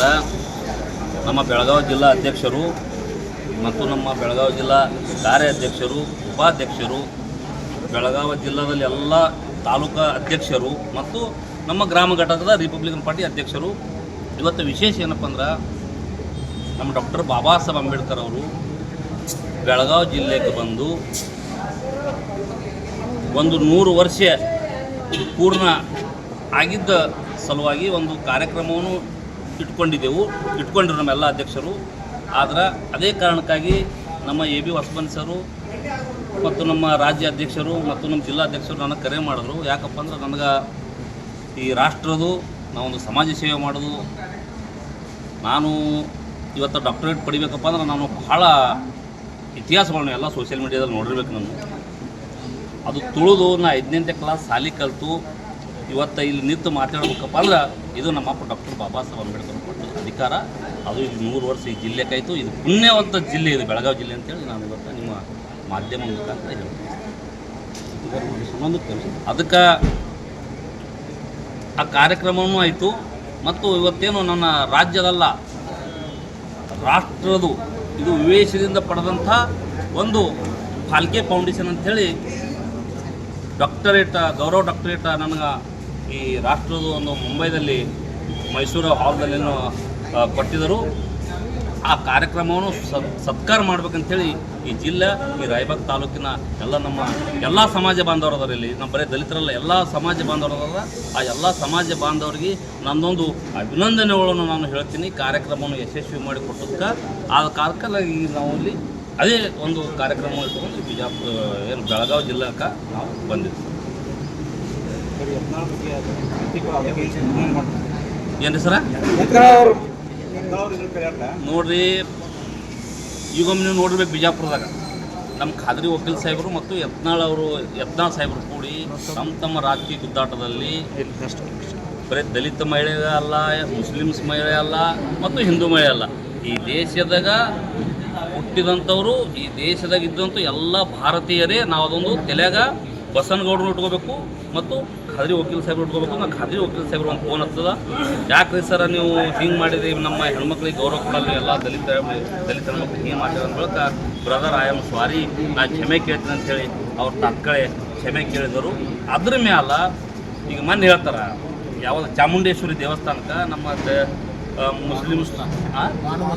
ಅಂದ್ರೆ ನಮ್ಮ ಬೆಳಗಾವಿ ಜಿಲ್ಲಾ ಅಧ್ಯಕ್ಷರು ಮತ್ತು ನಮ್ಮ ಬೆಳಗಾವಿ ಜಿಲ್ಲಾ ಕಾರ್ಯಾಧ್ಯಕ್ಷರು, ಉಪಾಧ್ಯಕ್ಷರು, ಬೆಳಗಾವಿ ಜಿಲ್ಲಾದಲ್ಲಿ ಎಲ್ಲ ತಾಲೂಕಾ ಅಧ್ಯಕ್ಷರು ಮತ್ತು ನಮ್ಮ ಗ್ರಾಮ ಘಟಕದ ರಿಪಬ್ಲಿಕನ್ ಪಾರ್ಟಿ ಅಧ್ಯಕ್ಷರು. ಇವತ್ತು ವಿಶೇಷ ಏನಪ್ಪ ಅಂದ್ರೆ ನಮ್ಮ ಡಾಕ್ಟರ್ ಬಾಬಾ ಸಾಹೇಬ್ ಅಂಬೇಡ್ಕರ್ ಅವರು ಬೆಳಗಾವಿ ಜಿಲ್ಲೆಗೆ ಬಂದು ಒಂದು ನೂರು ವರ್ಷ ಪೂರ್ಣ ಆಗಿದ್ದ ಸಲುವಾಗಿ ಒಂದು ಕಾರ್ಯಕ್ರಮವನ್ನು ಇಟ್ಕೊಂಡಿದ್ದೆವು, ಇಟ್ಕೊಂಡ್ರು ನಮ್ಮೆಲ್ಲ ಅಧ್ಯಕ್ಷರು. ಆದ್ರೆ ಅದೇ ಕಾರಣಕ್ಕಾಗಿ ನಮ್ಮ ಎ ಬಿ ಹೊಸಬನ್ ಸರು ಮತ್ತು ನಮ್ಮ ರಾಜ್ಯ ಅಧ್ಯಕ್ಷರು ಮತ್ತು ನಮ್ಮ ಜಿಲ್ಲಾಧ್ಯಕ್ಷರು ನನಗೆ ಕರೆ ಮಾಡಿದ್ರು. ಯಾಕಪ್ಪ ಅಂದ್ರೆ ನನಗೆ ಈ ರಾಷ್ಟ್ರದು ನಾವೊಂದು ಸಮಾಜ ಸೇವೆ ಮಾಡೋದು. ನಾನು ಇವತ್ತು ಡಾಕ್ಟರೇಟ್ ಪಡಿಬೇಕಪ್ಪ ಅಂದ್ರೆ ನಾನು ಬಹಳ ಇತಿಹಾಸಗಳನ್ನ ಎಲ್ಲ ಸೋಷಿಯಲ್ ಮೀಡಿಯಾದಲ್ಲಿ ನೋಡಿರ್ಬೇಕು ನಾನು. ಅದು ತುಳಿದು ನಾ ಐದನೇ ಕ್ಲಾಸ್ ಸಾಲಿ ಕಲಿತು. ಇವತ್ತು ಇಲ್ಲಿ ನಿಂತು ಮಾತಾಡ್ಬೇಕಪ್ಪ ಅಂದ್ರೆ ಇದು ನಮ್ಮಪ್ಪ ಡಾಕ್ಟರ್ ಬಾಬಾ ಸಾಹೇಬ್ ಅಂಬೇಡ್ಕರ್ ಕೊಟ್ಟು ಅಧಿಕಾರ. ಅದು ಇದು ನೂರು ವರ್ಷ ಈ ಜಿಲ್ಲೆಗಾಯಿತು ಇದು ಪುಣ್ಯವಂತ ಜಿಲ್ಲೆ ಇದು, ಬೆಳಗಾವಿ ಜಿಲ್ಲೆ ಅಂತೇಳಿ ನಾನು ಇವತ್ತು ನಿಮ್ಮ ಮಾಧ್ಯಮ ಮುಖಾಂತರ ಹೇಳ್ತೀನಿ. ಅದಕ್ಕೆ ಆ ಕಾರ್ಯಕ್ರಮವೂ ಆಯಿತು. ಮತ್ತು ಇವತ್ತೇನು ನನ್ನ ರಾಜ್ಯದಲ್ಲ ರಾಷ್ಟ್ರದು ಇದು ವಿವೇಶದಿಂದ ಪಡೆದಂಥ ಒಂದು ಫಾಲ್ಕೆ ಫೌಂಡೇಶನ್ ಅಂಥೇಳಿ ಡಾಕ್ಟರೇಟ್, ಗೌರವ ಡಾಕ್ಟರೇಟ್ ನನಗೆ ಈ ರಾಷ್ಟ್ರದ ಒಂದು ಮುಂಬೈದಲ್ಲಿ ಮೈಸೂರು ಹಾಲ್ದಲ್ಲೇನೋ ಆ, ಕೊಟ್ಟಿದ್ದರು. ಆ ಕಾರ್ಯಕ್ರಮವನ್ನು ಸತ್ ಸತ್ಕಾರ ಮಾಡ್ಬೇಕಂಥೇಳಿ ಈ ಜಿಲ್ಲೆ ಈ ರಾಯಬಾಗ್ ತಾಲೂಕಿನ ಎಲ್ಲ ನಮ್ಮ ಎಲ್ಲ ಸಮಾಜ ಬಾಂಧವರು ಅದಾರ ಇಲ್ಲಿ. ನಮ್ಮ ಬರೀ ದಲಿತರಲ್ಲ ಎಲ್ಲ ಸಮಾಜ ಬಾಂಧವರದ ಆ ಎಲ್ಲ ಸಮಾಜ ಬಾಂಧವರಿಗೆ ನನ್ನೊಂದು ಅಭಿನಂದನೆಗಳನ್ನು ನಾನು ಹೇಳ್ತೀನಿ. ಕಾರ್ಯಕ್ರಮವನ್ನು ಯಶಸ್ವಿ ಮಾಡಿಕೊಟ್ಟದಕ್ಕೆ. ಆ ಕಾರ್ಯಕ್ರಮ ಈಗ ನಾವು ಇಲ್ಲಿ ಅದೇ ಒಂದು ಕಾರ್ಯಕ್ರಮ ಇಟ್ಕೊಂಡು ಬಿಜಾಪುರ ಏನು ಬೆಳಗಾವಿ ಜಿಲ್ಲೆಗೆ ನಾವು ಬಂದಿದ್ವಿ. ಏನ್ರಿ ಸರ? ನೋಡ್ರಿ ಈಗೊಮ್ಮೆ ನೀವು ನೋಡಿರ್ಬೇಕು ಬಿಜಾಪುರದಾಗ. ನಮ್ಮ ಖಾದ್ರಿ ವಕೀಲ್ ಸಾಹೇಬರು ಮತ್ತು ಯತ್ನಾಳ್ ಅವರು ಯತ್ನಾಳ್ ಸಾಹೇಬರು ಕೂಡಿ ತಮ್ಮ ತಮ್ಮ ರಾಜಕೀಯ ಗುದ್ದಾಟದಲ್ಲಿ ಬರೀ ದಲಿತ ಮಹಿಳೆ ಅಲ್ಲ ಮುಸ್ಲಿಮ್ಸ್ ಮಹಿಳೆ ಅಲ್ಲ ಮತ್ತು ಹಿಂದೂ ಮಹಿಳೆ ಅಲ್ಲ. ಈ ದೇಶದಾಗ ಹುಟ್ಟಿದಂಥವರು ಈ ದೇಶದಾಗ ಇದ್ದಂಥ ಎಲ್ಲ ಭಾರತೀಯರೇ ನಾವು ಅದೊಂದು ತಲೆಯಾಗ ಬಸನಗೌಡರು ಇಟ್ಕೋಬೇಕು ಮತ್ತು ಖಾದ್ರಿ ವಕೀಲ್ ಸಾಹೇಬ್ರು ಇಟ್ಕೋಬೇಕು ನಾ ಖಾದ್ರಿ ವಕೀಲ್ ಸಾಹೇಬ್ರು ಒಂದು ಫೋನ್ ಹತ್ತದ. ಯಾಕ್ರಿ ಸರ ನೀವು ಹಿಂಗೆ ಮಾಡಿದ್ರಿ? ನಮ್ಮ ಹೆಣ್ಮಕ್ಳಿಗೆ ಗೌರವ ಕೊಡಲ್ಲ ಎಲ್ಲ ದಲಿತ ದಲಿತ ಹೆಣ್ಮಕ್ಳು ಹಿಂಗೆ ಮಾಡ್ತಾರೆ ಅಂದ ಬಳಿಕ ಬ್ರದರ್ ಐ ಆಮ್ ಸಾರಿ ನಾ ಕ್ಷಮೆ ಕೇಳ್ತೀನಿ ಅಂತೇಳಿ ಅವ್ರು ತಕ್ಕಳೆ ಕ್ಷಮೆ ಕೇಳಿದರು. ಅದ್ರ ಮ್ಯಾಲ ಈಗ ಮೊನ್ನೆ ಹೇಳ್ತಾರ ಯಾವಾಗ ಚಾಮುಂಡೇಶ್ವರಿ ದೇವಸ್ಥಾನಕ್ಕೆ ನಮ್ಮ ಮುಸ್ಲಿಮ್ಸ್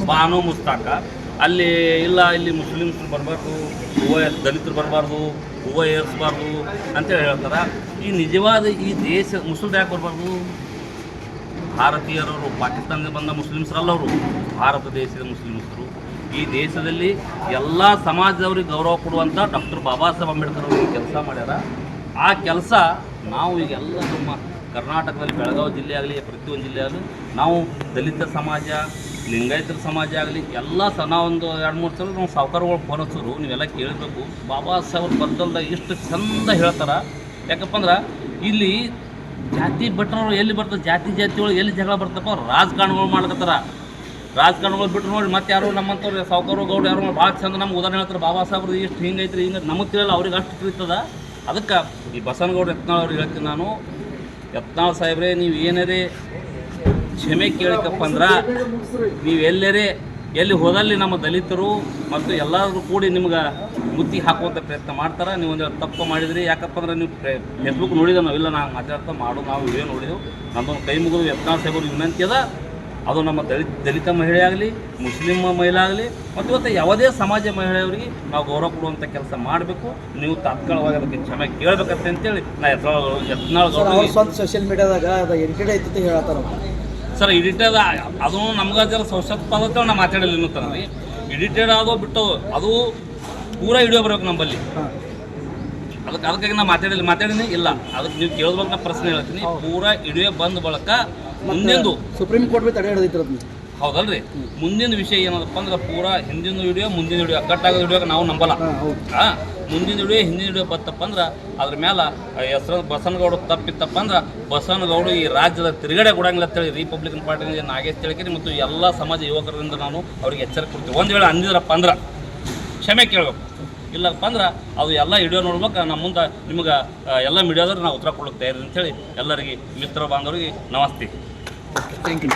ಬಾನು ಮುಸ್ತಾಕ. ಅಲ್ಲಿ ಇಲ್ಲ, ಇಲ್ಲಿ ಮುಸ್ಲಿಮ್ಸ್ ಬರಬಾರ್ದು ದಲಿತರು ಬರಬಾರ್ದು ಹೂವು ಏರಿಸಬಾರ್ದು ಅಂತೇಳಿ ಹೇಳ್ತಾರೆ. ಈ ನಿಜವಾದ ಈ ದೇಶ ಮುಸ್ಲಿಂ ಯಾಕೆ ಬರಬಾರ್ದು? ಭಾರತೀಯರವರು, ಪಾಕಿಸ್ತಾನದಿಂದ ಬಂದ ಮುಸ್ಲಿಮ್ಸ್ರಲ್ಲ ಅವರು ಭಾರತ ದೇಶದ ಮುಸ್ಲಿಮ್ಸರು. ಈ ದೇಶದಲ್ಲಿ ಎಲ್ಲ ಸಮಾಜದವ್ರಿಗೆ ಗೌರವ ಕೊಡುವಂಥ ಡಾಕ್ಟರ್ ಬಾಬಾ ಸಾಹೇಬ್ ಅಂಬೇಡ್ಕರ್ ಅವರು ಕೆಲಸ ಮಾಡ್ಯಾರ. ಆ ಕೆಲಸ ನಾವು ಈಗೆಲ್ಲ ನಮ್ಮ ಕರ್ನಾಟಕದಲ್ಲಿ ಬೆಳಗಾವಿ ಜಿಲ್ಲೆ ಆಗಲಿ, ಪ್ರತಿಯೊಂದು ಜಿಲ್ಲೆ ಆಗಲಿ, ನಾವು ದಲಿತ ಸಮಾಜ ಲಿಂಗಾಯತರ ಸಮಾಜ ಆಗಲಿ, ಎಲ್ಲ ಸ ಒಂದು ಎರಡು ಮೂರು ಸಲ ನಾವು ಸಾವುಕಾರಗಳು ಫೋನ್ ನೀವೆಲ್ಲ ಕೇಳಬೇಕು. ಬಾಬಾ ಸಾಹೇಬ್ರು ಬರ್ದಲ್ದ ಇಷ್ಟು ಚಂದ ಹೇಳ್ತಾರೆ. ಯಾಕಪ್ಪ ಅಂದ್ರೆ ಇಲ್ಲಿ ಜಾತಿ ಭಟ್ರವ್ರು ಎಲ್ಲಿ ಬರ್ತದೆ ಜಾತಿ ಜಾತಿ ಒಳಗೆ ಎಲ್ಲಿ ಜಗಳ ಬರ್ತಪ್ಪ ರಾಜಕಾರಣಗಳು ಮಾಡ್ಕತ್ತಾರ ರಾಜಕಾರಣಗಳು ಬಿಟ್ಟರು ನೋಡಿ ಮತ್ತೆ ಯಾರು ನಮ್ಮಂಥವ್ರು ಸಾವುಕಾರು ಗೌಡ ಯಾರು ಭಾಳ ಚಂದ ನಮ್ಗೆ ಉದಾಹರಣೆ ಹೇಳ್ತಾರೆ. ಬಾಬಾ ಸಾಹೇಬ್ರು ಇಷ್ಟು ಹಿಂಗೈತ್ರಿ, ಹಿಂಗೆ ನಮಗೆ ತಿಳಿಯಲ್ಲ, ಅವ್ರಿಗೆ ಅಷ್ಟು ತಿಳಿತದ. ಅದಕ್ಕೆ ಈ ಬಸನಗೌಡ ಯತ್ನಾಳ್ ಅವ್ರಿಗೆ ಹೇಳ್ತೀನಿ ನಾನು. ಯತ್ನಾಳ್ ಸಾಹೇಬ್ರೆ, ನೀವು ಏನಾರೇ ಕ್ಷಮೆ ಕೇಳಕಪ್ಪ ಅಂದ್ರೆ ನೀವು ಎಲ್ಲರೇ, ಎಲ್ಲಿ ಹೋದಲ್ಲಿ ನಮ್ಮ ದಲಿತರು ಮತ್ತು ಎಲ್ಲರೂ ಕೂಡಿ ನಿಮ್ಗೆ ಮುತ್ತಿ ಹಾಕುವಂಥ ಪ್ರಯತ್ನ ಮಾಡ್ತಾರೆ. ನೀವು ಒಂದು ತಪ್ಪು ಮಾಡಿದ್ರಿ. ಯಾಕಪ್ಪ ಅಂದ್ರೆ ನೀವು ಫೇಸ್ಬುಕ್ ನೋಡಿದ ನಾವಿಲ್ಲ. ನಾವು ಮಾತಾಡ್ತಾ ಮಾಡು, ನಾವು ಏನು ನೋಡಿದೆವು. ನಮ್ಮದೊಂದು ಕೈ ಮುಗಿದು ಯತ್ನಾಳ್ ಸಾಹೇಬರು ವಿನಂತಿ ಅದ. ಅದು ನಮ್ಮ ದಲಿತ ದಲಿತ ಮಹಿಳೆ ಆಗಲಿ, ಮುಸ್ಲಿಂ ಮಹಿಳೆ ಆಗಲಿ, ಮತ್ತು ಇವತ್ತು ಯಾವುದೇ ಸಮಾಜ ಮಹಿಳೆಯವರಿಗೆ ನಾವು ಗೌರವ ಕೊಡುವಂಥ ಕೆಲಸ ಮಾಡಬೇಕು. ನೀವು ತಾತ್ಕಾಲವಾಗಿ ಅದಕ್ಕೆ ಕ್ಷಮೆ ಕೇಳಬೇಕಂತ ಅಂತೇಳಿ ನಾ ಯತ್ನಾಳ್ ಯತ್ನಾಳ್ ಸೋಷಿಯಲ್ ಮೀಡಿಯಾದಾಗ ಅದು ಎಡಿಟೆಡ್ ಐತಿ ಅಂತ ಹೇಳತ್ತಾರ ಸರ್ ಎಡಿಟೆಡ್ ಅದು ನಮ್ಗೆ ಅದರ ಸಂಸತ್ ಪದ್ಧತಿ ನಾ ಮಾತಾಡಲಿಲ್ಲ ಇನ್ನೂ ಇಡಿಟೆಡ್ ಎಡಿಟೆಡ್ ಆಗೋ ಬಿಟ್ಟು ಅದು ಪೂರಾ ವಿಡಿಯೋ ಬರ್ಬೇಕು ನಮ್ಮಲ್ಲಿ. ಅದಕ್ಕೆ ಅದಕ್ಕಾಗಿ ನಾ ಮಾತಾಡಿಲ್ಲ. ಮಾತಾಡಿನಿ ಇಲ್ಲ. ಅದಕ್ಕೆ ನೀವು ಕೇಳೋದ್ಬೇಕು ನಾ ಪ್ರಶ್ನೆ ಹೇಳ್ತೀನಿ. ಪೂರಾ ಇಡಿಯೋ ಬಂದ ಬಳಕ ಮುಂದಿಂದು ಸುಪ್ರೀಂ ಕೋರ್ಟ್ ಬಿ ತಡೆ ಹಿಡಿದಿತ್ತು ಹೌದಲ್ರಿ? ಮುಂದಿನ ವಿಷಯ ಏನದಪ್ಪ ಅಂದ್ರೆ ಪೂರಾ ಹಿಂದಿನ ವಿಡಿಯೋ ಮುಂದಿನ ವಿಡಿಯೋ ಕಟ್ಟಾಗ ವಿಡಿಯೋ ನಾವು ನಂಬಲ್ಲ. ಹಾಂ. ಮುಂದಿನ ವಿಡಿಯೋ ಹಿಂದಿನ ವಿಡಿಯೋ ಬತ್ತಪ್ಪ ಅಂದ್ರೆ ಅದ್ರ ಮೇಲೆ ಹೆಸರು ಬಸನಗೌಡ ತಪ್ಪಿತ್ತಪ್ಪ ಅಂದ್ರೆ ಬಸವನಗೌಡ ಈ ರಾಜ್ಯದ ತಿರುಗಡೆ ಕೊಡಂಗಿಲ್ಲ ಅಂತೇಳಿ ರಿಪಬ್ಲಿಕನ್ ಪಾರ್ಟಿಯಿಂದ ನಾಗೇಶ್ ತಿಳಕೇರಿ ಮತ್ತು ಎಲ್ಲ ಸಮಾಜ ಯುವಕರಿಂದ ನಾನು ಅವ್ರಿಗೆ ಎಚ್ಚರಿಕೆ ಕೊಡ್ತೀವಿ ಒಂದು ವೇಳೆ ಅಂದಿದ್ರಪ್ಪ ಅಂದ್ರೆ, ಕ್ಷಮೆ ಕೇಳಬೇಕು. ಇಲ್ಲಪ್ಪ ಅಂದ್ರೆ ಅದು ಎಲ್ಲ ವಿಡಿಯೋ ನೋಡ್ಬೇಕು ನಮ್ಮ ಮುಂದೆ ನಿಮ್ಗೆ ಎಲ್ಲ ಮೀಡಿಯಾದವ್ರು ನಾವು ಉತ್ತರ ಕೊಡುತ್ತೆ ಅಂತೇಳಿ ಎಲ್ಲರಿಗೆ, ಮಿತ್ರ ಬಾಂಧವರಿಗೆ ನಮಸ್ತೆ. Thank you